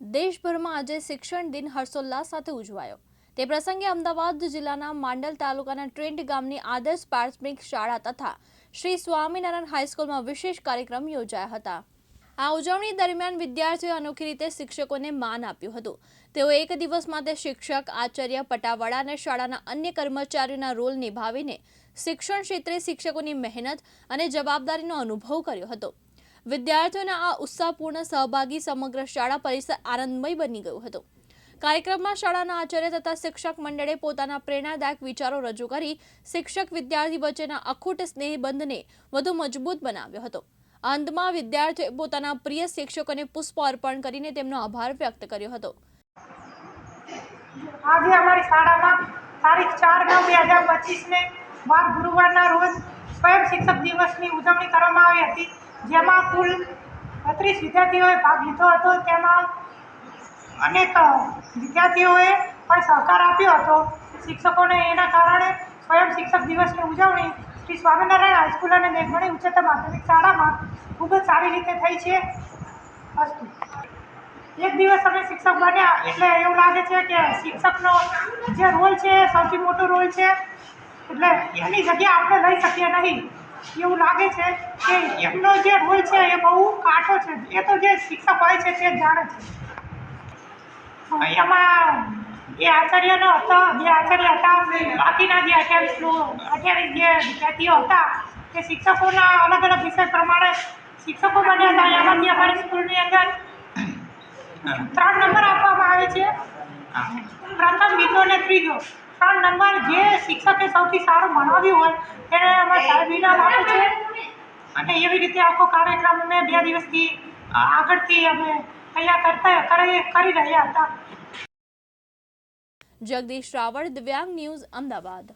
દેશભરમાં આજે શિક્ષણ દિન હર્ષોલ્લાસ સાથે ઉજવાયો. તે પ્રસંગે અમદાવાદ જિલ્લાના માંડલ તાલુકાના ટ્રેન્ટ ગામની આદર્શ પ્રાથમિક શાળા તથા શ્રી સ્વામિનારાયણ હાઈસ્કૂલમાં વિશેષ કાર્યક્રમ યોજાયા હતા. આ ઉજવણી દરમિયાન વિદ્યાર્થીઓએ અનોખી રીતે શિક્ષકોને માન આપ્યું હતું. તેઓ એક દિવસ માટે શિક્ષક, આચાર્ય, પટાવાળા અને શાળાના અન્ય કર્મચારીઓના રોલ નિભાવીને શિક્ષણ ક્ષેત્રે શિક્ષકોની મહેનત અને જવાબદારીનો અનુભવ કર્યો હતો. વિદ્યાર્થીઓના આ ઉત્સાહપૂર્ણ સહભાગી સમગ્ર શાળા પરિસર આનંદમય બની ગયું હતું. કાર્યક્રમમાં શાળાના આચાર્ય તથા શિક્ષક મંડળે પોતાના પ્રેરણાદાયક વિચારો રજૂ કરી શિક્ષક વિદ્યાર્થી વચ્ચેના અખૂટ સ્નેહબંધને વધુ મજબૂત બનાવ્યો હતો. અંતમાં વિદ્યાર્થીઓએ પોતાના પ્રિય શિક્ષકોને પુષ્પ અર્પણ કરીને તેમનો આભાર વ્યક્ત કર્યો હતો. આજે અમારી શાળામાં તારીખ ચાર નવ બે હજાર પચીસને વાર ગુરુવારના રોજ સ્વયં શિક્ષક દિવસની ઉજવણી કરવામાં આવી હતી. જેમાં કુલ બત્રીસ વિદ્યાર્થીઓએ ભાગ લીધો હતો. તેમાં અનેક વિદ્યાર્થીઓએ પણ સહકાર આપ્યો હતો. શિક્ષકોને એના કારણે સ્વયં શિક્ષક દિવસની ઉજવણી શ્રી સ્વામિનારાયણ હાઈસ્કૂલ અને મેઘમણી ઉચ્ચતર માધ્યમિક શાળામાં ખૂબ જ સારી રીતે થઈ છે. અસ્તુ. એક દિવસ અમે શિક્ષક બન્યા એટલે એવું લાગે છે કે શિક્ષકનો જે રોલ છે સૌથી મોટો રોલ છે. એટલે એની જગ્યા આપણે લઈ શકીએ નહીં. એવું લાગે છે કે એમનો જે રોલ છે એ બહુ કાટો છે. એ તો જે શિક્ષક હોય છે તે જાણે છે. એમાં એ આચાર્યનો હતો જે આચાર્ય હતા. બાકીના જે અઠ્યાવીસ અઠ્યાવીસ જે વિદ્યાર્થીઓ હતા તે શિક્ષકોના અલગ અલગ વિષય પ્રમાણે શિક્ષકો બન્યા હતા. એમાંથી અમારી સ્કૂલની અંદર ત્રણ નંબર આપવામાં આવે છે. પ્રથમ બીજો અને ત્રીજો. ત્રણ નંબર જે શિક્ષકે સૌથી સારું ભણાવ્યું હોય તેને અમે સાહેબ ઇનામ આપે છે. અને એવી રીતે આખો કાર્યક્રમ અમે બે દિવસથી આગળથી અમે અહીંયા કરતા કરી કરી રહ્યા હતા. જગદીશ રાવળ દિવ્યાંગ ન્યૂઝ અમદાવાદ.